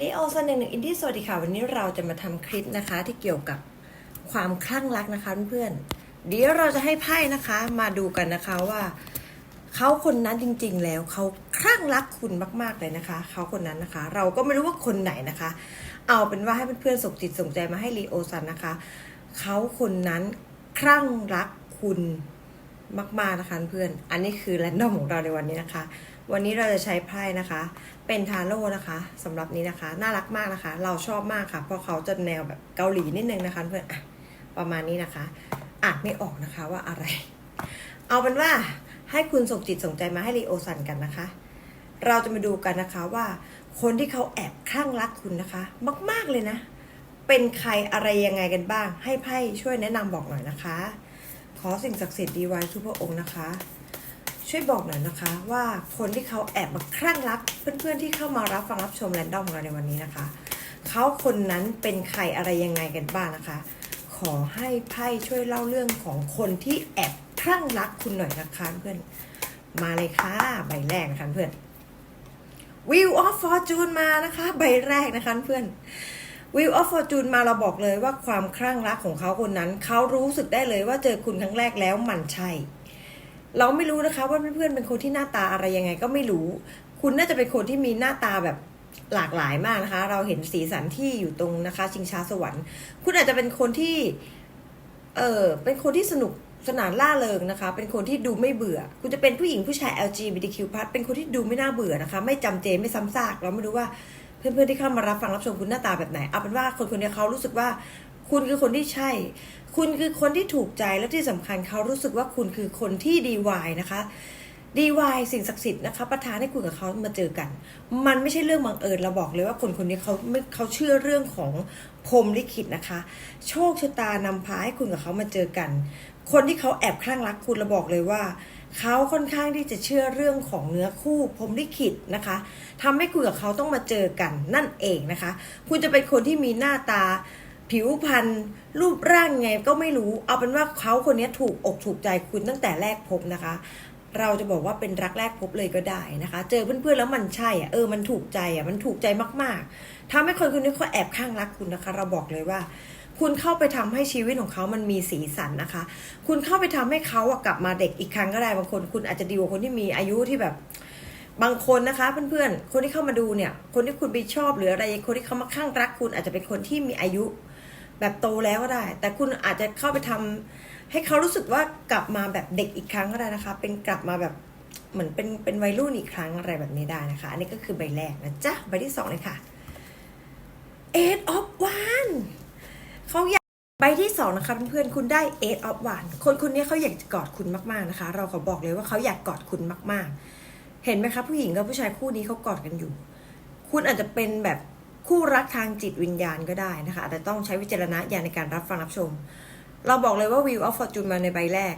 ลีโอซันหนึ่งหนึ่งอินดี้สวัสดีค่ะ วันนี้เราจะมาทำคลิปนะคะที่เกี่ยวกับความคลั่งรักนะคะเพื่อนเดี๋ยวเราจะให้ไพ่นะคะมาดูกันนะคะว่าเขาคนนั้นจริง ๆ แล้วเขาคลั่งรักคุณมาก ๆเลยนะคะเขาคนนั้นนะคะ เราก็ไม่รู้ว่าคนไหนนะคะ เอาเป็นว่าให้เพื่อนๆส่งจิตส่งใจมาให้ลีโอซันนะคะเขาคนนั้นคลั่งรักคุณมากๆนะคะเพื่อน อันนี้คือแรนดอมของเราในวันนี้นะคะ วันนี้เราจะใช้ไพ่นะคะ เป็นทาโร่นะคะสำหรับนี้นะคะ น่ารักมากนะคะ เราชอบมากค่ะ เพราะเขาจะแนวแบบเกาหลีนิดนึงนะคะเพื่อนอะประมาณนี้นะคะอ่านไม่ออกนะคะว่าอะไร เอาเป็นว่าให้คุณส่งจิตส่งใจมาให้รีโอซันกันนะคะ เราจะมาดูกันนะคะว่า คนที่เขาแอบคลั่งรักคุณนะคะ มาก ๆเลยนะ เป็นใครอะไรยังไงกันบ้าง ให้ไพ่ช่วยแนะนำบอกหน่อยนะคะ ขอสิ่งศักดิ์สิทธิ์ดีไว้ทุกพระองค์นะคะ ช่วยบอกหน่อยนะคะว่าคนที่เขาแอบมาคลั่งรัก เพื่อนๆที่เข้ามารับฟังรับชมแรนดอมของเราในวันนี้นะคะเขาคนนั้นเป็นใครอะไรยังไงกันบ้างนะคะ ขอให้ไพ่ช่วยเล่าเรื่องของคนที่แอบคลั่งรักคุณหน่อยนะคะเพื่อนมาเลยค่ะใบแรกนะคะเพื่อน Wheel of Fortune มานะคะ ใบแรกนะคะเพื่อน Wheel of Fortune มาเราบอกเลยว่าความคลั่งรักของเขาคนนั้น เขารู้สึกได้เลยว่าเจอคุณครั้งแรกแล้วมันใช่ เราไม่รู้นะคะว่าเพื่อนๆเป็นคนที่หน้าตาอะไรยังไงก็ไม่รู้ คุณน่าจะเป็นคนที่มีหน้าตาแบบหลากหลายมากนะคะ เราเห็นสีสันที่อยู่ตรงนะคะ ชิงช้าสวรรค์ คุณอาจจะเป็นคนที่ เออเป็นคนที่สนุกสนานล่าเริงนะคะ เป็นคนที่ดูไม่เบื่อ คุณจะเป็นผู้หญิงผู้ชาย LGBTQ+ เป็นคนที่ดูไม่น่าเบื่อนะคะ ไม่จำเจไม่ซ้ำซาก เราไม่รู้ว่าเพื่อนๆที่เข้ามารับฟังรับชมคุณหน้าตาแบบไหน เอาเป็นว่าคนคนนี้เขารู้สึกว่า คุณคือคนที่ใช่ คุณคือคนที่ถูกใจและที่สำคัญเขารู้สึกว่าคุณคือคนที่ดีวายนะคะดีวายสิ่งศักดิ์สิทธิ์นะคะประทานให้คุณกับเขามาเจอกัน มันไม่ใช่เรื่องบังเอิญเราบอกเลยว่าคนคนนี้เขาไม่เขาเชื่อเรื่องของพรหมลิขิตนะคะ โชคชะตานำพาให้คุณกับเขามาเจอกัน คนที่เขาแอบคลั่งรักคุณเราบอกเลยว่าเขาค่อนข้างที่จะเชื่อเรื่องของเนื้อคู่พรหมลิขิตนะคะทำให้คุณกับเขาต้องมาเจอกันนั่นเองนะคะ คุณจะเป็นคนที่มีหน้าตา ผิวพรรณรูปร่างไงก็ไม่รู้ เอาเป็นว่าเขาคนนี้ถูกอกถูกใจคุณตั้งแต่แรกพบนะคะ เราจะบอกว่าเป็นรักแรกพบเลยก็ได้นะคะ เจอเพื่อนๆแล้วมันใช่อะเออมันถูกใจอะมันถูกใจมากๆทำให้คนคนนี้เขาแอบข้างรักคุณนะคะ เราบอกเลยว่า คุณเข้าไปทำให้ชีวิตของเขามันมีสีสันนะคะ คุณเข้าไปทำให้เขาอะกลับมาเด็กอีกครั้งก็ได้บางคน คุณอาจจะดีกว่าคนที่มีอายุที่แบบบางคนนะคะเพื่อนๆ คนที่เข้ามาดูเนี่ย คนที่คุณไปชอบหรืออะไร คนที่เขามาข้างรักคุณอาจจะเป็นคนที่มีอายุ แบบโตแล้วก็ได้ แต่คุณอาจจะเข้าไปทำให้เขารู้สึกว่ากลับมาแบบเด็กอีกครั้งก็ได้นะคะ เป็นกลับมาแบบเหมือนเป็นเป็นวัยรุ่นอีกครั้งอะไรแบบนี้ได้นะคะ อันนี้ก็คือใบแรกนะจ๊ะใบที่สองเลยค่ะ eight of one เขาอยากใบที่สองนะคะเพื่อนๆคุณได้ eight of one คนคนนี้เขาอยากจะกอดคุณมากๆนะคะ เราขอบอกเลยว่าเขาอยากกอดคุณมากๆ เห็นไหมคะผู้หญิงกับผู้ชายคู่นี้เขากอดกันอยู่ คุณอาจจะเป็นแบบ คู่รักทางจิตวิญญาณก็ได้นะคะแต่ต้องใช้วิจารณญาณในการรับฟังรับชม เราบอกเลยว่าวิวออฟฟอร์จูนมาในใบแรก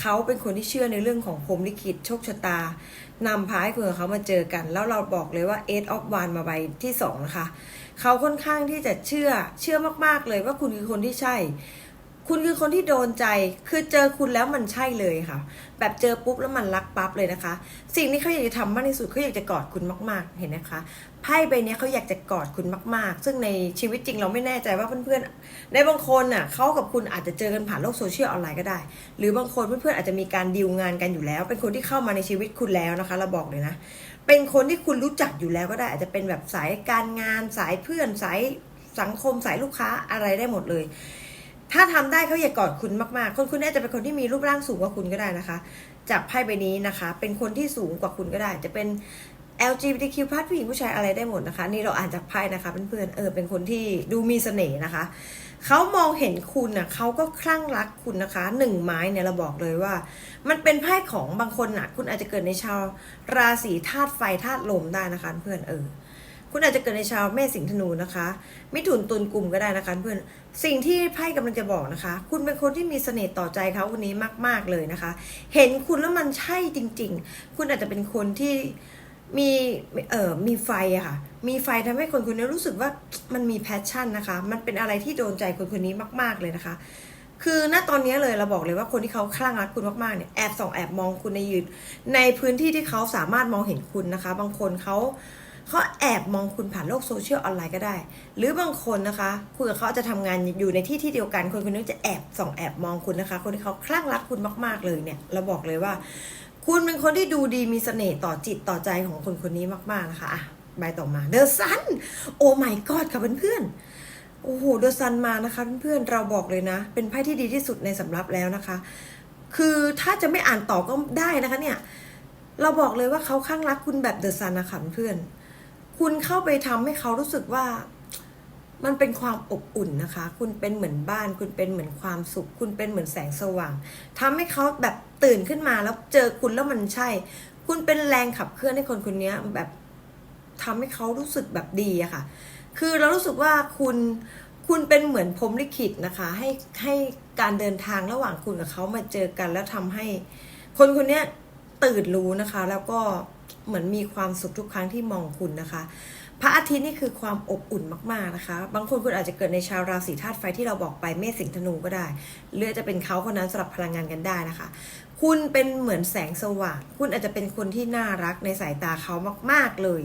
เขาเป็นคนที่เชื่อในเรื่องของพรหมลิขิตโชคชะตานำพาให้คุณกับเขามาเจอกัน แล้วเราบอกเลยว่า Eight of One มาใบที่สองนะคะ เขาค่อนข้างที่จะเชื่อเชื่อมากๆเลยว่าคุณคือคนที่ใช่ คุณคือคนที่โดนใจ คือเจอคุณแล้วมันใช่เลยค่ะ แบบเจอปุ๊บแล้วมันรักปั๊บเลยนะคะ สิ่งที่เขาอยากจะทำมากที่สุดเขาอยากจะกอดคุณมากๆ เห็นนะคะ ไพ่ใบนี้เขาอยากจะกอดคุณมากๆ ซึ่งในชีวิตจริงเราไม่แน่ใจว่าเพื่อนๆ ในบางคนน่ะเขากับคุณอาจจะเจอกันผ่านโลกโซเชียลออนไลน์ก็ได้ หรือบางคนเพื่อนๆอาจจะมีการดีลงานกันอยู่แล้ว เป็นคนที่เข้ามาในชีวิตคุณแล้วนะคะ เราบอกเลยนะ เป็นคนที่คุณรู้จักอยู่แล้วก็ได้ อาจจะเป็นแบบสายการงาน สายเพื่อน สายสังคม สายลูกค้าอะไรได้หมดเลย ถ้าทำได้เขาอยากกอดคุณมากๆ คนคุณน่าจะเป็นคนที่มีรูปร่างสูงกว่าคุณก็ได้นะคะ จากไพ่ใบนี้นะคะ เป็นคนที่สูงกว่าคุณก็ได้ จะเป็น LGBTQ+ ผู้หญิงผู้ชายอะไรได้หมดนะคะ นี่เราอ่านจากไพ่นะคะเพื่อนๆเออเป็นคนที่ดูมีเสน่ห์นะคะเขามองเห็นคุณน่ะเขาก็คลั่งรักคุณนะคะหนึ่งไม้เนี่ยเราบอกเลยว่า มันเป็นไพ่ของบางคนน่ะ คุณอาจจะเกิดในชาวราศีธาตุไฟธาตุลมได้นะคะเพื่อนเออ คุณอาจจะเกิดในชาวเมษสิงห์ธนูนะคะมิถุนตุลกลุ่มก็ได้นะคะเพื่อนสิ่งที่ไพ่กำลังจะบอกนะคะ คุณเป็นคนที่มีเสน่ห์ต่อใจเขาคนนี้มาก ๆเลยนะคะ เห็นคุณแล้วมันใช่จริง ๆ คุณอาจจะเป็นคนที่มีเอ่อมีไฟอะค่ะ มีไฟทำให้คนคนนี้รู้สึกว่ามันมีแพชชั่นนะคะ มันเป็นอะไรที่โดนใจคนคนนี้มาก ๆเลยนะคะ คือณตอนนี้เลยเราบอกเลยว่าคนที่เขาคลั่งรักคุณมากๆเนี่ยแอบส่องแอบมองคุณในยืนในพื้นที่ที่เขาสามารถมองเห็นคุณนะคะ บางคนเขา เขาแอบมองคุณผ่านโลกโซเชียลออนไลน์ก็ได้ หรือบางคนนะคะคุยกับเขาจะทำงานอยู่ในที่ที่เดียวกัน คนคนนี้จะแอบส่องแอบมองคุณนะคะ คนที่เขาคลั่งรักคุณมาก ๆเลยเนี่ย เราบอกเลยว่า คุณเป็นคนที่ดูดีมีเสน่ห์ต่อจิตต่อใจของคนคนนี้มากๆนะคะใบต่อมาเดอะซันโอ้ my god ค่ะเพื่อนๆโอ้โหเดอะซันมานะคะเพื่อนๆเราบอกเลยนะ เป็นไพ่ที่ดีที่สุดในสำรับแล้วนะคะ คือถ้าจะไม่อ่านต่อก็ได้นะคะเนี่ย เราบอกเลยว่าเขาข้างรักคุณแบบเดอะซันนะคะเพื่อน คุณเข้าไปทำให้เขารู้สึกว่า มันเป็นความอบอุ่นนะคะ คุณเป็นเหมือนบ้าน คุณเป็นเหมือนความสุข คุณเป็นเหมือนแสงสว่างทำให้เขาแบบตื่นขึ้นมาแล้วเจอคุณแล้วมันใช่ คุณเป็นแรงขับเคลื่อนให้คนคนนี้แบบทำให้เขารู้สึกแบบดีอะค่ะ คือเรารู้สึกว่าคุณคุณเป็นเหมือนพรมลิขิตนะคะ ให้ให้การเดินทางระหว่างคุณกับเขามาเจอกัน แล้วทำให้คนคนนี้ตื่นรู้นะคะ แล้วก็ เหมือนมีความสุขทุกครั้งที่มองคุณนะคะ พระอาทิตย์นี่คือความอบอุ่นมากๆนะคะ บางคนคุณอาจจะเกิดในชาวราศีธาตุไฟที่เราบอกไปเมษสิงธนูก็ได้หรือจจะเป็นเขาคนนั้นสำหรับพลังงานกันได้นะคะ คุณเป็นเหมือนแสงสว่าง คุณอาจจะเป็นคนที่น่ารักในสายตาเขามาก ๆเลย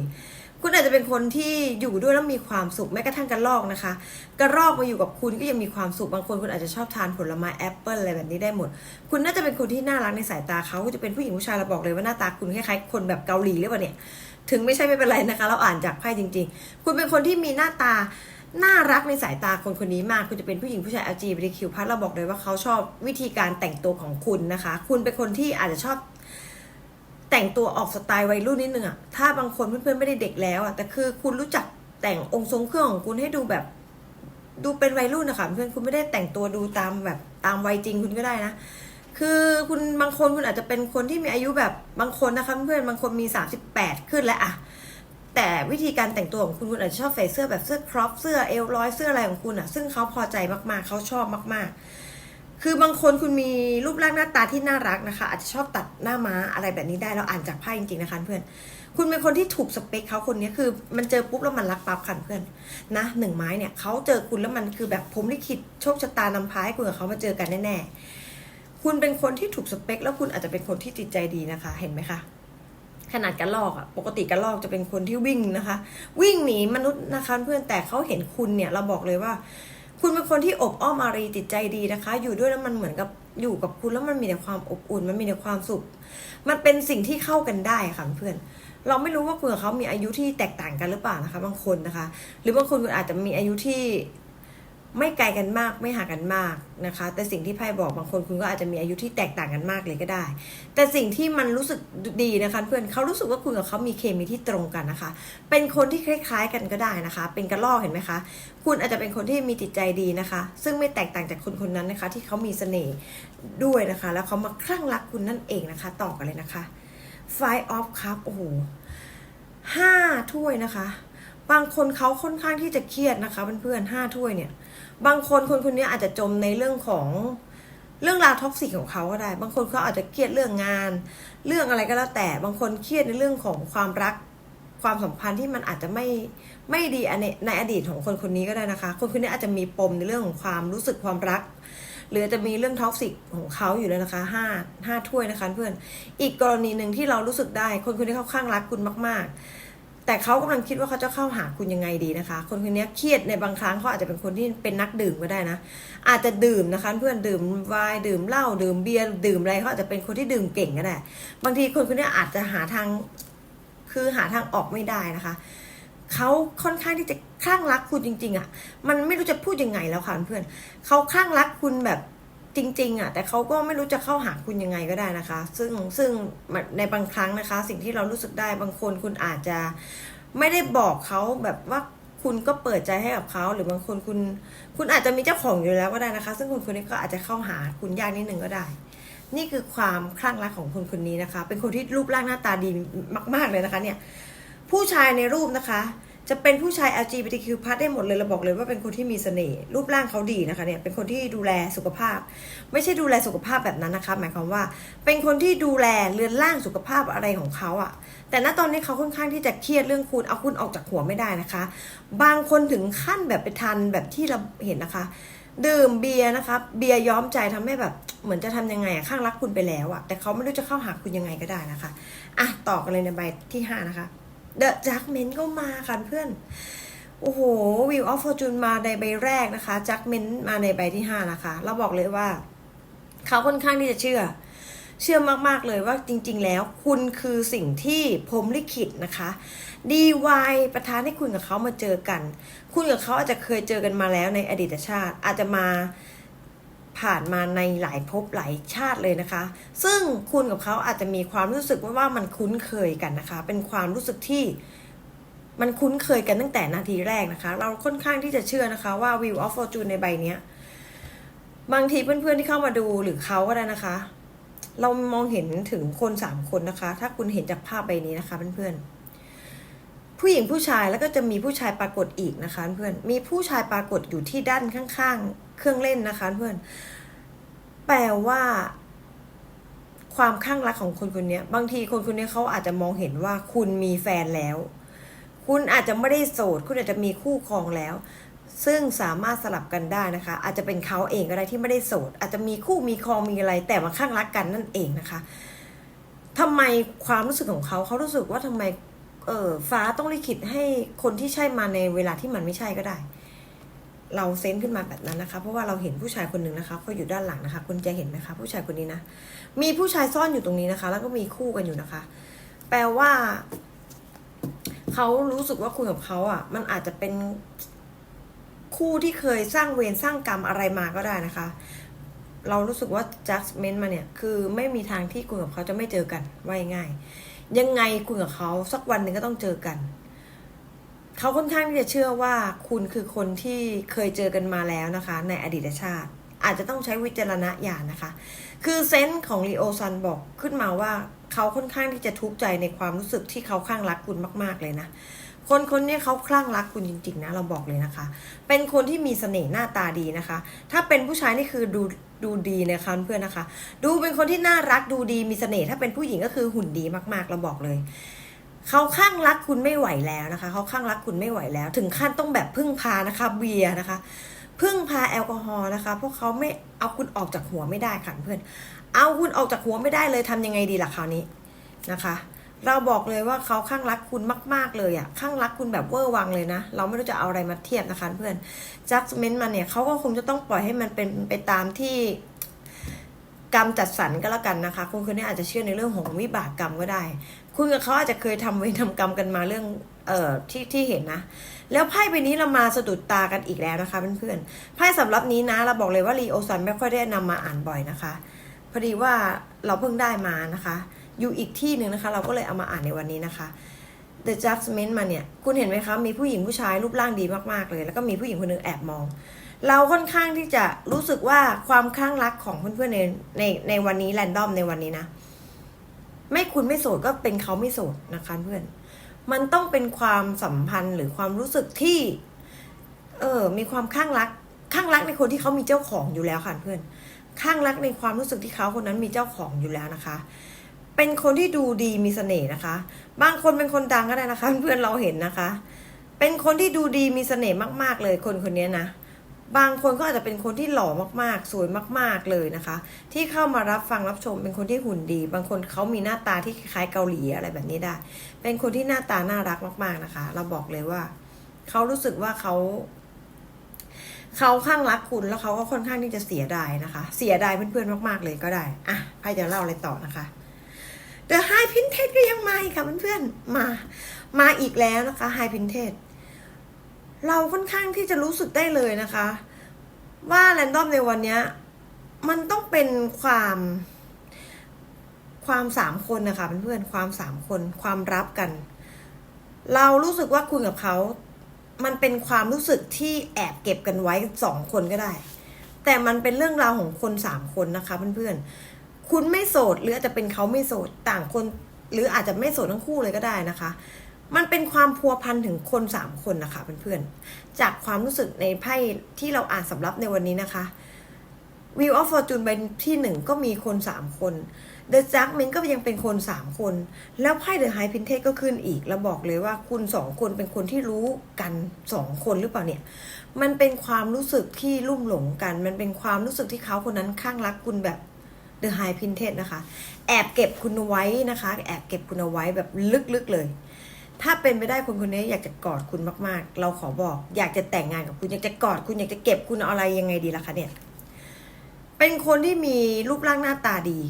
คุณอาจจะเป็นคนที่อยู่ด้วยแล้วมีความสุขแม้กระทั่งกระรอกนะคะ กระรอกมาอยู่กับคุณก็ยังมีความสุขบางคนคุณอาจจะชอบทานผลไม้แอปเปิลอะไรแบบนี้ได้หมด คุณน่าจะเป็นคนที่น่ารักในสายตาเขาจะเป็นผู้หญิงผู้ชายเราบอกเลยว่าหน้าตาคุณคล้ายๆคนแบบเกาหลีหรือเปล่าเนี่ย ถึงไม่ใช่ไม่เป็นไรนะคะ เราอ่านจากไพ่จริง ๆ คุณเป็นคนที่มีหน้าตาน่ารักในสายตาคนคนนี้มาก คุณจะเป็นผู้หญิงผู้ชาย LGBTQ+ เราบอกเลยว่าเขาชอบวิธีการแต่งตัวของคุณนะคะ คุณเป็นคนที่อาจจะชอบ แต่งตัวออกสไตล์วัยรุ่นนิดนึงอะถ้าบางคนเพื่อนๆไม่ได้เด็กแล้วอะแต่คือคุณรู้จักแต่งองค์ทรงเครื่องของคุณให้ดูแบบ ดูเป็นวัยรุ่นนะคะเพื่อนคุณไม่ได้แต่งตัวดูตามแบบตามวัยจริงคุณก็ได้นะ คือคุณบางคนคุณอาจจะเป็นคนที่มีอายุแบบบางคนนะคะเพื่อนบางคนมี 38 ขึ้นแล้วอะแต่วิธีการแต่งตัวของคุณคุณอาจจะชอบใส่เสื้อแบบเสื้อครอปเสื้อเอลลอยเสื้ออะไรของคุณอะซึ่งเขาพอใจมากๆเขาชอบมากๆ คือบางคนคุณมีรูปร่างหน้าตาที่น่ารักนะคะ อาจจะชอบตัดหน้าม้าอะไรแบบนี้ได้เราอ่านจากไพ่จริงๆนะคะเพื่อน คุณเป็นคนที่ถูกสเปคเขาคนนี้คือมันเจอปุ๊บแล้วมันรักปั๊บค่ะเพื่อนนะหนึ่งไม้เนี่ยเขาเจอคุณแล้วมันคือแบบผมลิขิตโชคชะตานำพาให้คุณกับเขามาเจอกันแน่ๆคุณเป็นคนที่ถูกสเปค แล้วคุณอาจจะเป็นคนที่จิตใจดีนะคะ เห็นไหมคะขนาดกระลอกอะปกติกระลอกจะเป็นคนที่วิ่งนะคะ วิ่งหนีมนุษย์นะคะ เพื่อนแต่เขาเห็นคุณเนี่ยเราบอกเลยว่า คุณเป็นคนที่อบอ้อมอารีจิตใจดีนะคะ อยู่ด้วยแล้วมันเหมือนกับอยู่กับคุณแล้วมันมีแต่ความอบอุ่น มันมีแต่ความสุข มันเป็นสิ่งที่เข้ากันได้ค่ะเพื่อน เราไม่รู้ว่าคุณกับเขามีอายุที่แตกต่างกันหรือเปล่านะคะ บางคนนะคะ หรือบางคนคุณอาจจะมีอายุที่ ไม่ไกลกันมากไม่ห่างกันมากนะคะ แต่สิ่งที่ไพ่บอกบางคนคุณก็อาจจะมีอายุที่แตกต่างกันมากเลยก็ได้ แต่สิ่งที่มันรู้สึกดีนะคะ เพื่อนเขารู้สึกว่าคุณกับเขามีเคมีที่ตรงกันนะคะ เป็นคนที่คล้าย ๆ กันก็ได้นะคะ เป็นกระลอกเห็นไหมคะ คุณอาจจะเป็นคนที่มีจิตใจดีนะคะ ซึ่งไม่แตกต่างจากคนคนนั้นนะคะ ที่เขามีเสน่ห์ด้วยนะคะ แล้วเขามาคลั่งรักคุณนั่นเองนะคะ ต่อกันเลยนะคะ Five of Cup โอ้โหห้าถ้วยนะคะ บางคนเขาค่อนข้างที่จะเครียดนะคะเพื่อนๆห้าถ้วยเนี่ย บางคนคนคนนี้อาจจะจมในเรื่องของเรื่องราวท็อกซิกของเขาก็ได้ บางคนเขาอาจจะเครียดเรื่องงาน เรื่องอะไรก็แล้วแต่ บางคนเครียดในเรื่องของความรัก ความสัมพันธ์ที่มันอาจจะไม่ไม่ดีในในอดีตของคนคนนี้ก็ได้นะคะ คนคนนี้อาจจะมีปมในเรื่องของความรู้สึกความรัก หรือจจะมีเรื่องท็อกซิกของเขาอยู่แล้วนะคะห้าห้าถ้วยนะคะเพื่อน อีกกรณีหนึ่งที่เรารู้สึกได้ คนคนนี้เขาข้างรักคุณมาก ๆ แต่เขากำลังคิดว่าเขาจะเข้าหาคุณยังไงดีนะคะ คนคนนี้เครียดในบางครั้งเขาอาจจะเป็นคนที่เป็นนักดื่มก็ได้นะ อาจจะดื่มนะคะเพื่อนดื่มวน์ดื่มเหล้าดื่มเบียร์ดื่มอะไรเขาอาจจะเป็นคนที่ดื่มเก่งก็ได้ บางทีคนคนนี้อาจจะหาทางคือหาทางออกไม่ได้นะคะเขาค่อนข้างที่จะคลั่งรักคุณจริง ๆอะ มันไม่รู้จะพูดยังไงแล้วค่ะเพื่อนเขาคลั่งรักคุณแบบ จริงๆอะแต่เขาก็ไม่รู้จะเข้าหาคุณยังไงก็ได้นะคะ ซึ่งซึ่งในบางครั้งนะคะ สิ่งที่เรารู้สึกได้บางคนคุณอาจจะไม่ได้บอกเขาแบบว่าคุณก็เปิดใจให้กับเขาหรือบางคนคุณคุณอาจจะมีเจ้าของอยู่แล้วก็ได้นะคะ ซึ่งคนคนนี้ก็อาจจะเข้าหาคุณยากนิดนึงก็ได้ นี่คือความคลั่งรักของคนคนนี้นะคะ เป็นคนที่รูปร่างหน้าตาดีมาก ๆเลยนะคะ เนี่ย ผู้ชายในรูปนะคะ จะเป็นผู้ชาย LGBTQ+ ได้หมดเลยเราบอกเลยว่าเป็นคนที่มีเสน่ห์รูปร่างเขาดีนะคะเนี่ยเป็นคนที่ดูแลสุขภาพ ไม่ใช่ดูแลสุขภาพแบบนั้นนะคะ หมายความว่า เป็นคนที่ดูแลเรือนร่างสุขภาพอะไรของเขาอะแต่ณตอนนี้เขาค่อนข้างที่จะเครียดเรื่องคุณเอาคุณออกจากหัวไม่ได้นะคะ บางคนถึงขั้นแบบไปทันแบบที่เราเห็นนะคะ ดื่มเบียร์นะคะเบียร์ย้อมใจทำให้แบบเหมือนจะทำยังไงอะข้างรักคุณไปแล้วอะแต่เขาไม่รู้จะเข้าหาคุณยังไงก็ได้นะคะอะต่อกันเลยในใบที่ห้านะคะ The Judgment ก็มาค่ะเพื่อน โอ้โห Wheel of Fortune มาในใบแรกนะคะ Judgment มาในใบที่5นะคะ เราบอกเลยว่า เขาค่อนข้างที่จะเชื่อ เชื่อมากๆเลยว่าจริง ๆ แล้วคุณคือสิ่งที่พรหมลิขิตนะคะดีวายประทานให้คุณกับเขามาเจอกัน คุณกับเขาอาจจะเคยเจอกันมาแล้วในอดีตชาติ อาจจะมา ผ่านมาในหลายภพหลายชาติเลยนะคะ ซึ่งคุณกับเขาอาจจะมีความรู้สึกว่าว่ามันคุ้นเคยกันนะคะ เป็นความรู้สึกที่มันคุ้นเคยกันตั้งแต่นาทีแรกนะคะ เราค่อนข้างที่จะเชื่อนะคะว่า Wheel of Fortune ในใบเนี้ยบางทีเพื่อนๆที่เข้ามาดูหรือเขาก็ได้นะคะ เรามองเห็นถึงคนสามคนนะคะ ถ้าคุณเห็นจากภาพใบนี้นะคะเพื่อนๆผู้หญิงผู้ชายแล้วก็จะมีผู้ชายปรากฏอีกนะคะ เพื่อนมีผู้ชายปรากฏอยู่ที่ด้านข้างๆ เครื่องเล่นนะคะเพื่อน แปลว่า ความข้างรักของคนคนนี้บางทีคนคนนี้เขาอาจจะมองเห็นว่าคุณมีแฟนแล้ว คุณอาจจะไม่ได้โสด คุณอาจจะมีคู่ครองแล้ว ซึ่งสามารถสลับกันได้นะคะ อาจจะเป็นเขาเองก็ได้ที่ไม่ได้โสด อาจจะมีคู่มีครองมีอะไร แต่มาข้างรักกันนั่นเองนะคะทำไมความรู้สึกของเขาเขารู้สึกว่าทำไมเออฟ้าต้องลิขิตให้คนที่ใช่มาในเวลาที่มันไม่ใช่ก็ได้ เราเซนขึ้นมาแบบนั้นนะคะ เพราะว่าเราเห็นผู้ชายคนหนึ่งนะคะเขาอยู่ด้านหลังนะคะ คุณจะเห็นไหมคะ ผู้ชายคนนี้นะ มีผู้ชายซ่อนอยู่ตรงนี้นะคะ แล้วก็มีคู่กันอยู่นะคะ แปลว่าเขารู้สึกว่าคุณกับเขาอะ มันอาจจะเป็นคู่ที่เคยสร้างเวรสร้างกรรมอะไรมาก็ได้นะคะ เรารู้สึกว่า judgment มาเนี่ย คือไม่มีทางที่คุณกับเขาจะไม่เจอกันว่าง่ายยังไงคุณกับเขาสักวันหนึ่งก็ต้องเจอกัน เขาค่อนข้างที่จะเชื่อว่าคุณคือคนที่เคยเจอกันมาแล้วนะคะ ในอดีตชาติ อาจจะต้องใช้วิจารณญาณนะคะ คือเซนส์ของลีโอซันบอกขึ้นมาว่าเขาค่อนข้างที่จะทุกข์ใจในความรู้สึกที่เขาข้างรักคุณมาก ๆเลยนะคนคนนี้เขาคลั่งรักคุณจริงๆนะเราบอกเลยนะคะ เป็นคนที่มีเสน่ห์หน้าตาดีนะคะ ถ้าเป็นผู้ชายนี่คือดูดูดีนะคะเพื่อนนะคะ ดูเป็นคนที่น่ารักดูดีมีเสน่ห์ถ้าเป็นผู้หญิงก็คือหุ่นดีมากๆเราบอกเลย เขาข้างรักคุณไม่ไหวแล้วนะคะเขาข้างรักคุณไม่ไหวแล้ว ถึงขั้นต้องแบบพึ่งพานะคะเบียร์นะคะพึ่งพาแอลกอฮอล์นะคะเพราะเขาไม่เอาคุณออกจากหัวไม่ได้ค่ะเพื่อน เอาคุณออกจากหัวไม่ได้เลยทำยังไงดีล่ะคราวนี้นะคะ เราบอกเลยว่าเขาข้างรักคุณมาก ๆเลยอะข้างรักคุณแบบเวอร์วังเลยนะ เราไม่รู้จะเอาอะไรมาเทียบนะคะเพื่อนจัสเมนต์มันเนี่ยเขาก็คงจะต้องปล่อยให้มันเป็นไปตามที่กรรมจัดสรรก็แล้วกันนะคะคุณคนนี้อาจจะเชื่อในเรื่องของวิบากกรรมก็ได้ คุณกับเขาอาจจะเคยทำเวรทำกรรมกันมาเรื่องเอ่อที่ที่เห็นนะ แล้วไพ่ใบนี้เรามาสะดุดตากันอีกแล้วนะคะเพื่อนๆไพ่สำหรับนี้นะเราบอกเลยว่ารีโอซันไม่ค่อยได้นำมาอ่านบ่อยนะคะพอดีว่าเราเพิ่งได้มานะคะ อยู่อีกที่หนึ่งนะคะ เราก็เลยเอามาอ่านในวันนี้นะคะ The Judgment มาเนี่ย คุณเห็นไหมคะ มีผู้หญิงผู้ชายรูปร่างดีมากๆเลย แล้วก็มีผู้หญิงคนหนึงแอบมอง เราค่อนข้างที่จะรู้สึกว่าความคลั่งรักของเพื่อนๆในในในวันนี้แรนดอมในวันนี้นะ ไม่คุณไม่โสดก็เป็นเขาไม่โสดนะคะเพื่อน มันต้องเป็นความสัมพันธ์หรือความรู้สึกที่ เออมีความข้างรักข้างรักในคนที่เขามีเจ้าของอยู่แล้วค่ะเพื่อน ข้างรักในความรู้สึกที่เขาคนนั้นมีเจ้าของอยู่แล้วนะคะ เป็นคนที่ดูดีมีเสน่ห์นะคะ บางคนเป็นคนดังก็ได้นะคะ เพื่อนเราเห็นนะคะ เป็นคนที่ดูดีมีเสน่ห์มาก ๆ เลยคนคนนี้นะ บางคนก็อาจจะเป็นคนที่หล่อมากๆ สวยมากๆเลยนะคะ ที่เข้ามารับฟังรับชมเป็นคนที่หุ่นดี บางคนเขามีหน้าตาที่คล้ายเกาหลีอะไรแบบนี้ได้ เป็นคนที่หน้าตาน่ารักมาก ๆนะคะ เราบอกเลยว่าเขารู้สึกว่าเขาเขาข้างรักคุณแล้วเขาก็ค่อนข้างที่จะเสียดายนะคะ เสียดายเพื่อนๆมากๆเลยก็ได้อะไพ่จะเล่าอะไรต่อนะคะ The High Pinted ก็ยังมาอีกค่ะเพื่อนๆมา มาอีกแล้วนะคะ High Pinted เเราค่อนข้างที่จะรู้สึกได้เลยนะคะ ว่าแรนดอมในวันนี้มันต้องเป็นความความสามคนนะคะเพื่อนๆความสามคนความรับกัน เรารู้สึกว่าคุณกับเขา มันเป็นความรู้สึกที่แอบเก็บกันไว้สองคนก็ได้ แต่มันเป็นเรื่องราวของคนสามคนนะคะเพื่อนๆคุณไม่โสดหรืออาจจะเป็นเขาไม่โสดต่างคน หรืออาจจะไม่โสดทั้งคู่เลยก็ได้นะคะ มันเป็นความพัวพันถึงคนสามคนนะคะเพื่อนๆ จากความรู้สึกในไพ่ที่เราอ่านสำรับในวันนี้นะคะ Wheel of Fortune ใบที่หนึ่งก็มีคนสามคน The Judgment ก็ยังเป็นคนสามคน แล้วไพ่ The High Priestess ก็ขึ้นอีก แล้วบอกเลยว่าคุณสองคนเป็นคนที่รู้กันสองคนหรือเปล่าเนี่ย มันเป็นความรู้สึกที่ลุ่มหลงกัน มันเป็นความรู้สึกที่เขาคนนั้นข้างรักคุณแบบ The High Priestess นะคะ แอบเก็บคุณเอาไว้นะคะ แอบเก็บคุณเอาไว้แบบลึกๆเลย ถ้าเป็นไปได้คนคนนี้อยากจะกอดคุณมาก ๆ เราขอบอก อยากจะแต่งงานกับคุณ อยากจะกอดคุณอยากจะเก็บคุณอะไรยังไงดีล่ะคะเนี่ย เป็นคนที่มีรูปร่างหน้าตาดี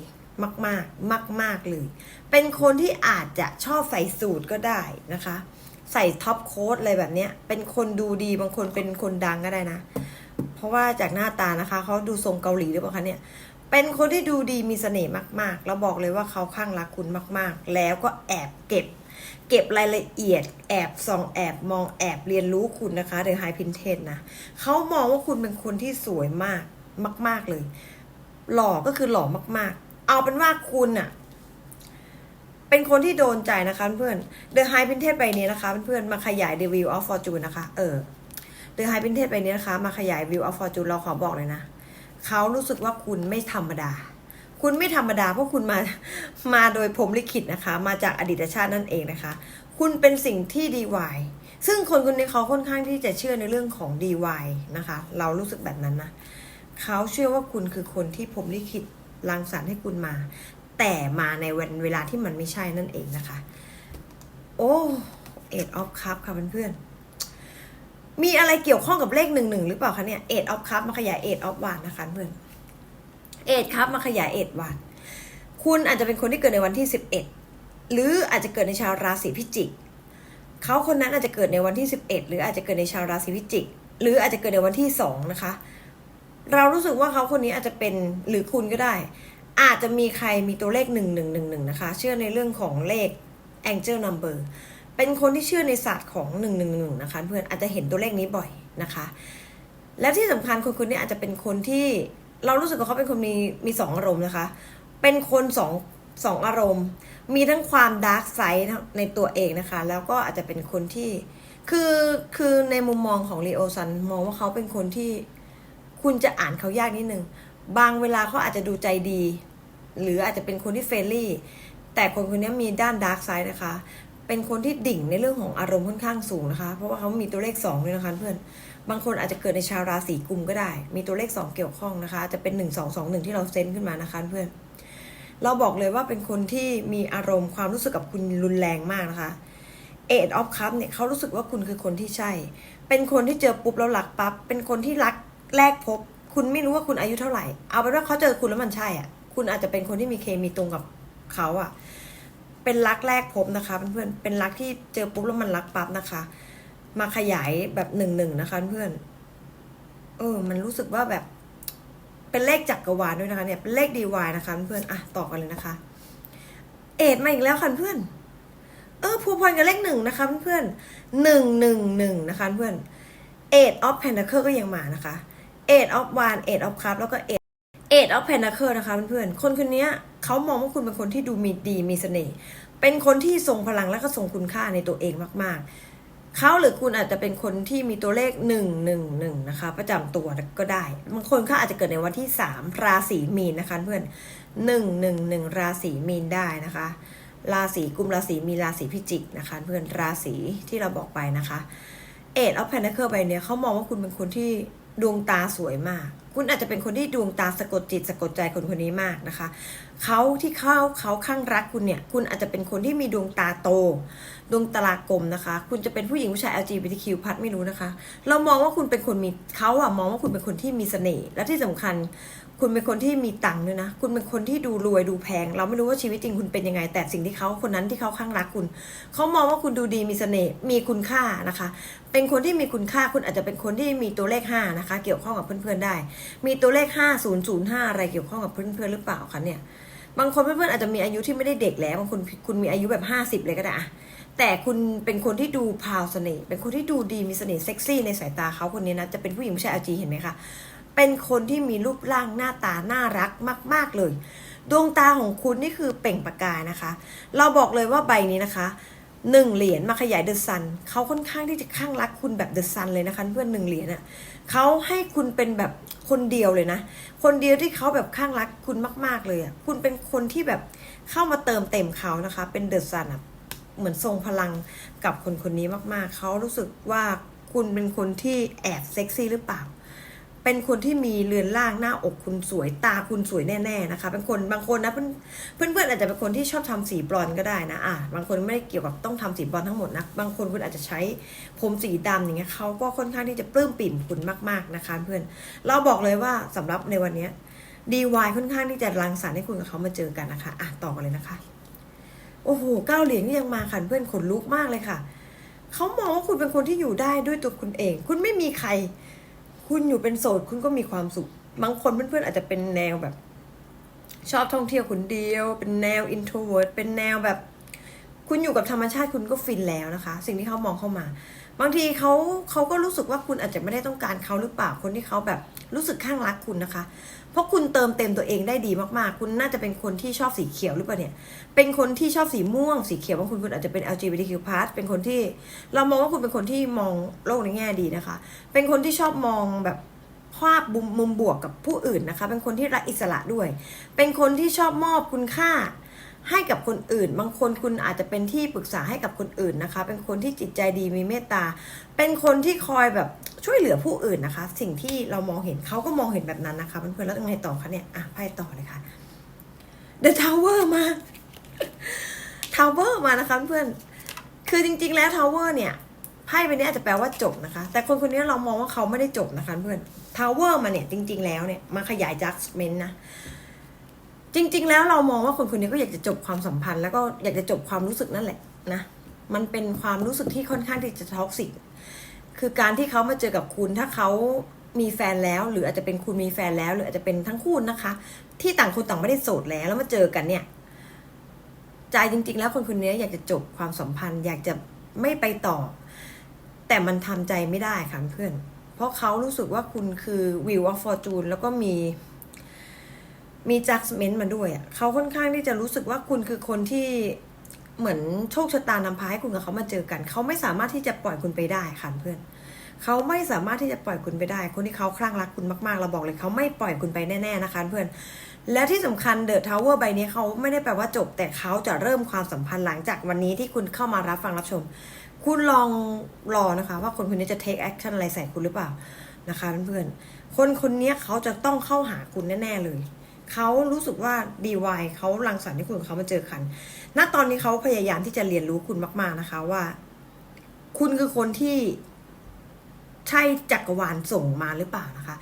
มากๆมากๆเลย เป็นคนที่อาจจะชอบใส่สูทก็ได้นะคะ ใส่ท็อปโค้ทอะไรแบบเนี้ย เป็นคนดูดีบางคนเป็นคนดังก็ได้นะ เพราะว่าจากหน้าตานะคะเขาดูทรงเกาหลีหรือเปล่าคะเนี่ย เป็นคนที่ดูดีมีเสน่ห์มากๆ แล้วบอกเลยว่าเขาข้างรักคุณมาก ๆ แล้วก็แอบเก็บ เก็บรายละเอียดแอบส่องแอบมองแอบเรียนรู้คุณนะคะเดอะไฮพินเทนนะเขามองว่าคุณเป็นคนที่สวยมากมาก ๆเลย หล่อก็คือหล่อมาก ๆ เอาเป็นว่าคุณอะเป็นคนที่โดนใจนะคะเพื่อน The High Pinterest ใบนี้นะคะเพื่อนๆมาขยาย The View of Fortune นะคะ เออ The High Pinterest ใบนี้นะคะ มาขยาย View of Fortune เราขอบอกเลยนะ เขารู้สึกว่าคุณไม่ธรรมดา คุณไม่ธรรมดาเพราะคุณมามาโดยพรหมลิขิตนะคะ มาจากอดีตชาตินั่นเองนะคะ คุณเป็นสิ่งที่ดีวายซึ่งคนคนนี้เขาค่อนข้างที่จะเชื่อในเรื่องของดีวายนะคะ เรารู้สึกแบบนั้นนะเขาเชื่อว่าคุณคือคนที่พรหมลิขิตรังสรรค์ให้คุณมา แต่มาในวันเวลาที่มันไม่ใช่นั่นเองนะคะ โอ้เอ็ดออฟคัพค่ะเพื่อนๆมีอะไรเกี่ยวข้องกับเลขหนึ่งหนึ่งหรือเปล่าคะเนี่ยเอ็ดออฟคัพมาขยายเอ็ดออฟวานนะคะเพื่อน เอ็ดคัพมาขยายเอ็ดวานคุณอาจจะเป็นคนที่เกิดในวันที่สิบเอ็ดหรืออาจจะเกิดในชาวราศีพิจิก เขาคนนั้นอาจจะเกิดในวันที่สิบเอ็ดหรืออาจจะเกิดในชาวราศีพิจิก หรืออาจจะเกิดในวันที่สองนะคะ เรารู้สึกว่าเขาคนนี้อาจจะเป็นหรือคุณก็ได้ อาจจะมีใครมีตัวเลขหนึ่งหนึ่งหนึ่งหนึ่งนะคะ เชื่อในเรื่องของเลข angel number เป็นคนที่เชื่อในศาสตร์ของหนึ่งหนึ่งหนึ่งนะคะ เพื่อนอาจจะเห็นตัวเลขนี้บ่อยนะคะ และที่สำคัญคนคนนี้อาจจะเป็นคนที่ เรารู้สึกว่าเขาเป็นคนมีมีสองอารมณ์นะคะ เป็นคนสองสองอารมณ์ มีทั้งความดาร์กไซด์ในตัวเองนะคะ แล้วก็อาจจะเป็นคนที่ คือคือในมุมมองของลีโอซันมองว่าเขาเป็นคนที่คุณจะอ่านเขายากนิดนึง บางเวลาเขาอาจจะดูใจดี หรืออาจจะเป็นคนที่เฟรนลี่ แต่คนคนนี้มีด้านดาร์กไซด์นะคะ เป็นคนที่ดิ่งในเรื่องของอารมณ์ค่อนข้างสูงนะคะ เพราะว่าเขามีตัวเลข2ด้วยนะคะเพื่อน บางคนอาจจะเกิดในชาวราศีกุมก็ได้ มีตัวเลข 2 เกี่ยวข้องนะคะ จะเป็น 1 2 2 1 ที่เราเซนขึ้นมานะคะเพื่อน เราบอกเลยว่าเป็นคนที่มีอารมณ์ความรู้สึกกับคุณรุนแรงมากนะคะเอ็ดออฟคัพเนี่ยเขารู้สึกว่าคุณคือคนที่ใช่ เป็นคนที่เจอปุ๊บแล้วรักปั๊บ เป็นคนที่รักแรกพบ คุณไม่รู้ว่าคุณอายุเท่าไหร่ เอาเป็นว่าเขาเจอคุณแล้วมันใช่อะ คุณอาจจะเป็นคนที่มีเคมีตรงกับเขาอะ เป็นรักแรกพบนะคะเพื่อนๆ เป็นรักที่เจอปุ๊บแล้วมันรักปั๊บนะคะ มาขยายแบบหนึ่งหนึ่งนะคะเพื่อน เออ มันรู้สึกว่าแบบ เป็นเลขจักรวาลด้วยนะคะ เนี่ยเป็นเลขดีวายนะคะเพื่อนอะต่อกันเลยนะคะ เอ็ดมาอีกแล้วค่ะเพื่อน เออผูพันกับเลขหนึ่งนะคะเพื่อนหนึ่งหนึ่งหนึ่งนะคะเพื่อนเอ็ดออฟเพนทาเคิลก็ยังมานะคะเอ็ดออฟวานเอ็ดออฟคัพแล้วก็เอ็ดเอ็ดออฟเพนทาเคิลนะคะเพื่อนๆคนคนนี้เขามองว่าคุณเป็นคนที่ดูมีดีมีเสน่ห์เป็นคนที่ทรงพลังและก็ทรงคุณค่าในตัวเองมากๆ เขาหรือคุณอาจจะเป็นคนที่มีตัวเลขหนึ่งหนึ่งหนึ่งนะคะ ประจำตัวก็ได้บางคนเขาอาจจะเกิดในวันที่สามราศีมีนนะคะเพื่อนหนึ่งหนึ่งหนึ่งราศีมีนได้นะคะ ราศีกุมราศีมีราศีพิจิกนะคะ เพื่อนราศีที่เราบอกไปนะคะเอ็ดออฟแพนเคิลใบเนี้ยเขามองว่าคุณเป็นคนที่ดวงตาสวยมาก คุณอาจจะเป็นคนที่ดวงตาสะกดจิตสะกดใจคนคนนี้มากนะคะเขาที่เขาเขาข้างรักคุณเนี่ย คุณอาจจะเป็นคนที่มีดวงตาโต ดวงตากลมนะคะ คุณจะเป็นผู้หญิงผู้ชาย LGBTQ พัดไม่รู้นะคะ เรามองว่าคุณเป็นคนมีเขาอะมองว่าคุณเป็นคนที่มีเสน่ห์และที่สำคัญ คุณเป็นคนที่มีตังค์ด้วยนะ คุณเป็นคนที่ดูรวยดูแพง เราไม่รู้ว่าชีวิตจริงคุณเป็นยังไง แต่สิ่งที่เขาคนนั้นที่เขาข้างรักคุณ เขามองว่าคุณดูดีมีเสน่ห์มีคุณค่านะคะ เป็นคนที่มีคุณค่าคุณอาจจะเป็นคนที่มีตัวเลขห้านะคะ เกี่ยวข้องกับเพื่อนๆได้ มีตัวเลขห้าศูนย์ศูนย์ห้าอะไรเกี่ยวข้องกับเพื่อนๆหรือเปล่าคะเนี่ยบางคนเพื่อนๆอาจจะมีอายุที่ไม่ได้เด็กแล้วบางคนคุณมีอายุแบบห้าสิบเลยก็ได้อะ แต่คุณเป็นคนที่ดูพาวเสน่ห์เป็นคนที่ดูดีมีเสน่ห์เซ็กซี่ในสายตาเขาคนนี้นะจะเป็นผู้หญิงผู้ชาย LG เห็นไหมคะเป็นคนที่มีรูปร่างหน้าตาน่ารักมาก ๆเลย ดวงตาของคุณนี่คือเปล่งประกายนะคะ เราบอกเลยว่าใบนี้นะคะหนึ่งเหรียญมาขยายเดอะซันเขาค่อนข้างที่จะข้างรักคุณแบบเดอะซันเลยนะคะเพื่อนหนึ่งเหรียญอะเขาให้คุณเป็นแบบคนเดียวเลยนะ คนเดียวที่เขาแบบข้างรักคุณมาก ๆเลยอะคุณเป็นคนที่แบบเข้ามาเติมเต็มเขานะคะ เป็นเดอะซันอะ เหมือนทรงพลังกับคนคนนี้มากๆ เขารู้สึกว่าคุณเป็นคนที่แอบเซ็กซี่หรือเปล่า เป็นคนที่มีเรือนร่างหน้าอกคุณสวยตาคุณสวยแน่ๆนะคะ เป็นคนบางคนนะเพื่อนเพื่อนๆอาจจะเป็นคนที่ชอบทำสีบลอนก็ได้นะอะบางคนไม่ได้เกี่ยวกับต้องทำสีบลอนทั้งหมดนะบางคนคุณอาจจะใช้ผมสีดำอย่างเงี้ยเขาก็ค่อนข้างที่จะปลื้มปิ่มคุณมากๆนะคะ เพื่อนเราบอกเลยว่าสำหรับในวันนี้ดีวายค่อนข้างที่จะรังสรรค์ให้คุณกับเขามาเจอกันนะคะ อะต่อกันเลยนะคะ โอ้โหเก้าเหรียญก็ยังมาค่ะเพื่อนขนลุกมากเลยค่ะเขามองว่าคุณเป็นคนที่อยู่ได้ด้วยตัวคุณเอง คุณไม่มีใคร คุณอยู่เป็นโสดคุณก็มีความสุข บางคนเพื่อนๆอาจจะเป็นแนวแบบ ชอบท่องเที่ยวคนเดียว เป็นแนว introvert เป็นแนวแบบ คุณอยู่กับธรรมชาติคุณก็ฟินแล้วนะคะ สิ่งที่เขามองเข้ามา บางทีเขาเขาก็รู้สึกว่าคุณอาจจะไม่ได้ต้องการเขาหรือเปล่าคนที่เขาแบบรู้สึกข้างรักคุณนะคะ ราะคุณเติมเต็มตัวเองได้ดีมากๆ คุณน่าจะเป็นคนที่ชอบสีเขียวหรือเปล่าเนี่ย เป็นคนที่ชอบสีม่วง สีเขียวบางคนคุณอาจจะเป็น LGBTQ+ เป็นคนที่ เรามองว่าคุณเป็นคนที่มองโลกในแง่ดีนะคะ เป็นคนที่ชอบมองแบบภาพมุมมุมบวกกับผู้อื่นนะคะ เป็นคนที่รักอิสระด้วย เป็นคนที่ชอบมอบคุณค่า ให้กับคนอื่น บางคนคุณอาจจะเป็นที่ปรึกษาให้กับคนอื่นนะคะ เป็นคนที่จิตใจดีมีเมตตา เป็นคนที่คอยแบบช่วยเหลือผู้อื่นนะคะ สิ่งที่เรามองเห็นเขาก็มองเห็นแบบนั้นนะคะเพื่อนๆแล้วยังไงต่อคะเนี่ยอะไพ่ต่อเลยค่ะ The Tower มา Tower มานะคะเพื่อนคือจริง ๆ แล้ว Tower เนี่ยไพ่ใบนี้อาจจะแปลว่าจบนะคะ แต่คนคนนี้เรามองว่าเขาไม่ได้จบนะคะเพื่อน Tower มาเนี่ยจริง ๆ แล้วเนี่ยมาขยาย judgment นะ จริง ๆ แล้วเรามองว่าคนคนนี้ก็อยากจะจบความสัมพันธ์ แล้วก็อยากจะจบความรู้สึกนั่นแหละนะมันเป็นความรู้สึกที่ค่อนข้างที่จะท็อกซิกคือการที่เขามาเจอกับคุณถ้าเขามีแฟนแล้ว หรืออาจจะเป็นคุณมีแฟนแล้ว หรืออาจจะเป็นทั้งคู่นะคะ ที่ต่างคนต่างไม่ได้โสดแล้วแล้วมาเจอกันเนี่ยใจจริง ๆ แล้วคนคนนี้อยากจะจบความสัมพันธ์ อยากจะไม่ไปต่อ แต่มันทำใจไม่ได้ค่ะเพื่อน เพราะเขารู้สึกว่าคุณคือวิวออฟฟอร์จูนแล้วก็มี มีจั d เมนต์มาด้วยอะเขาค่อนข้างที่จะรู้สึกว่าคุณคือคนที่เหมือนโชคชะตานำพาให้คุณกับเขามาเจอกัน เขาไม่สามารถที่จะปล่อยคุณไปได้ค่ะเพื่อนเขาไม่สามารถที่จะปล่อยคุณไปได้ คนที่เขาคลั่งรักคุณมากๆ เราบอกเลยเขาไม่ปล่อยคุณไปแน่ๆนะคะเพื่อน และที่สำคัญเดอะทาวเวอร์ใบนี้เขาไม่ได้แปลว่าจบ แต่เขาจะเริ่มความสัมพันธ์หลังจากวันนี้ที่คุณเข้ามารับฟังรับชม คุณลองรอนะคะ ว่าคนคนนี้จะ take action อะไรใส่คุณหรือเปล่านะคะเพื่อนๆคนคนนี้เขาจะต้องเข้าหาคุณแน่ๆเลย เขารู้สึกว่า DY เขารังสรรค์ให้คุณกับเขามาเจอกัน ณ ตอนนี้เขาพยายามที่จะเรียนรู้คุณมาก ๆนะคะว่า คุณคือคนที่ใช่จักรวาลส่งมาหรือเปล่านะคะ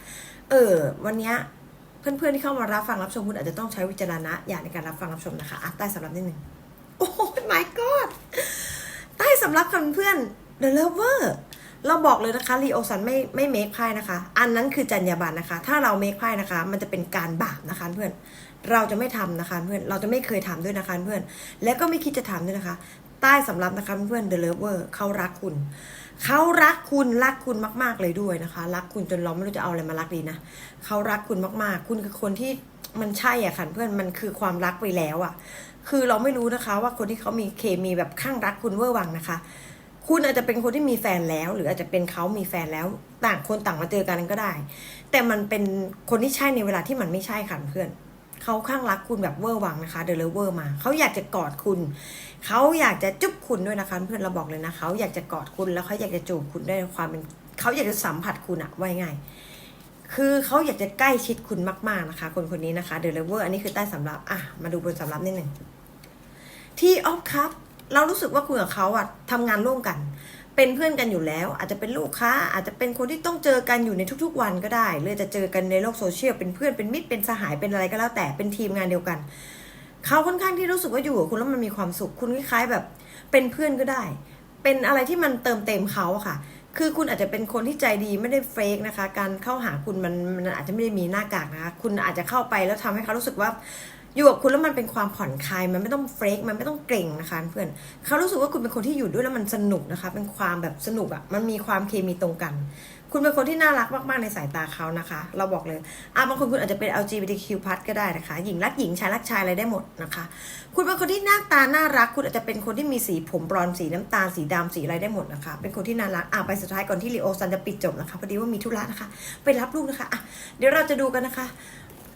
เออ วันเนี้ยเพื่อนๆที่เข้ามารับฟังรับชมคุณอาจจะต้องใช้วิจารณญาณในการรับฟังรับชมนะคะอะใต้สำรับนิดนึงโอ้ my god ใต้สำรับค่ะเพื่อน The Lover เราบอกเลยนะคะรีโอซันไม่ไม่เมคไพ่นะคะ อันนั้นคือจรรยาบรรณนะคะ ถ้าเราเมคไพ่นะคะ มันจะเป็นการบาปนะคะเพื่อน เราจะไม่ทำนะคะเพื่อน เราจะไม่เคยทำด้วยนะคะเพื่อน แล้วก็ไม่คิดจะทำด้วยนะคะ ใต้สำรับนะคะเพื่อน The Lover เขารักคุณ เขารักคุณรักคุณมาก ๆเลยด้วยนะคะ รักคุณจนเราไม่รู้จะเอาอะไรมารักดีนะ เขารักคุณมากๆ คุณคือคนที่มันใช่อะค่ะเพื่อน มันคือความรักไปแล้วอะ คือเราไม่รู้นะคะว่าคนที่เขามีเคมีแบบข้างรักคุณเวอร์วังนะคะ คุณอาจจะเป็นคนที่มีแฟนแล้ว หรืออาจจะเป็นเขามีแฟนแล้ว ต่างคนต่างมาเจอกันก็ได้ แต่มันเป็นคนที่ใช่ในเวลาที่มันไม่ใช่ค่ะเพื่อนเขาข้างรักคุณแบบเวอร์วังนะคะเดลเวอร์มาเขาอยากจะกอดคุณเขาอยากจะจุ๊บคุณด้วยนะคะ เพื่อนเราบอกเลยนะเขาอยากจะกอดคุณแล้วเขาอยากจะจูบคุณด้วยความเป็นเขาอยากจะสัมผัสคุณอะไว่าง่ายคือเขาอยากจะใกล้ชิดคุณมากๆนะคะ คนคนนี้นะคะเดลเวอร์อันนี้คือใต้สำรับอะมาดูบนสำรับนิดหนึ่งที่ออฟครับ เรารู้สึกว่าคุณกับเขาอะทำงานร่วมกัน เป็นเพื่อนกันอยู่แล้ว อาจจะเป็นลูกค้า อาจจะเป็นคนที่ต้องเจอกันอยู่ในทุกๆวันก็ได้หรือจะเจอกันในโลกโซเชียลเป็นเพื่อนเป็นมิตรเป็นสหายเป็นอะไรก็แล้วแต่เป็นทีมงานเดียวกันเขาค่อนข้างที่รู้สึกว่าอยู่กับคุณแล้วมันมีความสุขคุณคล้ายๆแบบ เป็นเพื่อนก็ได้ เป็นอะไรที่มันเติมเต็มเขาอะค่ะ คือคุณอาจจะเป็นคนที่ใจดีไม่ได้เฟกนะคะ การเข้าหาคุณมันมันอาจจะไม่ได้มีหน้ากากนะคะ คุณอาจจะเข้าไปแล้วทำให้เขารู้สึกว่า อยู่กับคุณแล้วมันเป็นความผ่อนคลาย มันไม่ต้องเฟกมันไม่ต้องเกรงนะคะเพื่อนเขารู้สึกว่าคุณเป็นคนที่อยู่ด้วยแล้วมันสนุกนะคะ เป็นความแบบสนุกอะ่ะ มันมีความเคมีตรงกัน คุณเป็นคนที่น่ารักมากๆในสายตาเขานะคะ เราบอกเลยอะบางคนคุณอาจจะเป็น LGBTQ+ ก็ได้นะคะ หญิงรักหญิงชายรักชายอะไรได้หมดนะคะ คุณเป็นคนที่หน้าตาน่ารัก คุณอาจจะเป็นคนที่มีสีผมบรอนสีน้ำตาลสีดำสีอะไรได้หมดนะคะ เป็นคนที่น่ารักอะไปสุดท้ายก่อนที่ลีโอซันจะปิดจบนะคะพอดีว่ามีธุระนะคะ ไปรับลูกนะคะอะเดี๋ยวเราจะดูกันนะคะ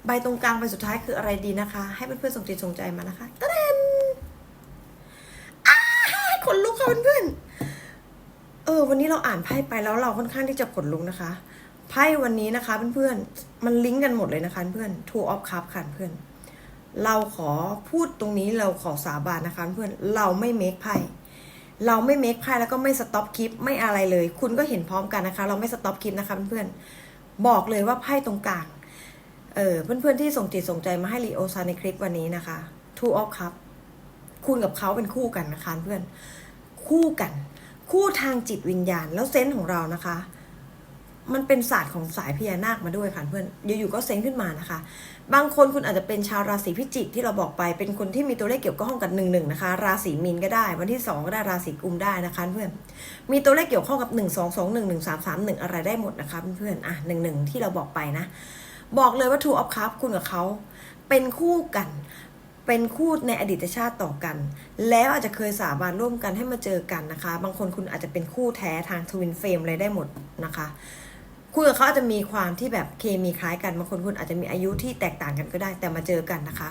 ใบตรงกลางใบสุดท้ายคืออะไรดีนะคะ ให้เพื่อนๆส่งจิตส่งใจมานะคะตะเดนอ้าขนลุกค่ะเพื่อนๆเออ วันนี้เราอ่านไพ่ไปแล้วเราค่อนข้างที่จะขนลุกนะคะ ไพ่วันนี้นะคะเพื่อนๆมันลิงก์กันหมดเลยนะคะเพื่อน two of cup ค่ะเพื่อน เราขอพูดตรงนี้เราขอสาบานนะคะเพื่อนเราไม่เมคไพ่เราไม่เมคไพ่แล้วก็ไม่สต็อปคลิปไม่อะไรเลย คุณก็เห็นพร้อมกันนะคะ เราไม่สต็อปคลิปนะคะเพื่อนๆบอกเลยว่าไพ่ตรงกลาง เออเพื่อนๆที่ส่งจิตส่งใจมาให้ลีโอซาในคลิปวันนี้นะคะ two of cup คุณกับเขาเป็นคู่กันนะคะเพื่อน คู่กัน คู่ทางจิตวิญญาณ แล้วเซนส์ของเรานะคะ มันเป็นศาสตร์ของสายพญานาคมาด้วยค่ะเพื่อนอยู่ๆก็เซนส์ขึ้นมานะคะ บางคนคุณอาจจะเป็นชาวราศีพิจิกที่เราบอกไป เป็นคนที่มีตัวเลขเกี่ยวข้องกับหนึ่งหนึ่งนะคะ ราศีมีนก็ได้ วันที่สองก็ได้ราศีกุมได้นะคะเพื่อน มีตัวเลขเกี่ยวข้องกับหนึ่งสองสองหนึ่งหนึ่งสามสามหนึ่งอะไรได้หมดนะคะเพื่อนๆอะหนึ่งหนึ่งที่เราบอกไปนะ บอกเลยว่า Two of Cups คุณกับเขาเป็นคู่กัน เป็นคู่ในอดีตชาติต่อกัน แล้วอาจจะเคยสาบานร่วมกันให้มาเจอกันนะคะ บางคนคุณอาจจะเป็นคู่แท้ทางทวินเฟรมเลยได้หมดนะคะคุณกับเขาอาจจะมีความที่แบบเคมีคล้ายกันบางคนคุณอาจจะมีอายุที่แตกต่างกันก็ได้ แต่มาเจอกันนะคะ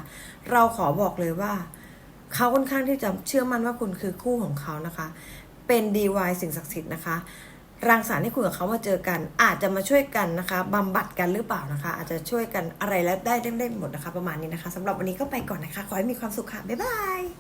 เราขอบอกเลยว่าเขาค่อนข้างที่จะเชื่อมั่นว่าคุณคือคู่ของเขานะคะ เป็นดีวายสิ่งศักดิ์สิทธิ์นะคะ รังสรรค์ให้คุณกับเขามาเจอกัน อาจจะมาช่วยกันนะคะบำบัดกันหรือเปล่านะคะ อาจจะช่วยกันอะไรแล้วได้ได้ได้หมดนะคะ ประมาณนี้นะคะสำหรับวันนี้ก็ไปก่อนนะคะ ขอให้มีความสุขค่ะ บ๊ายบาย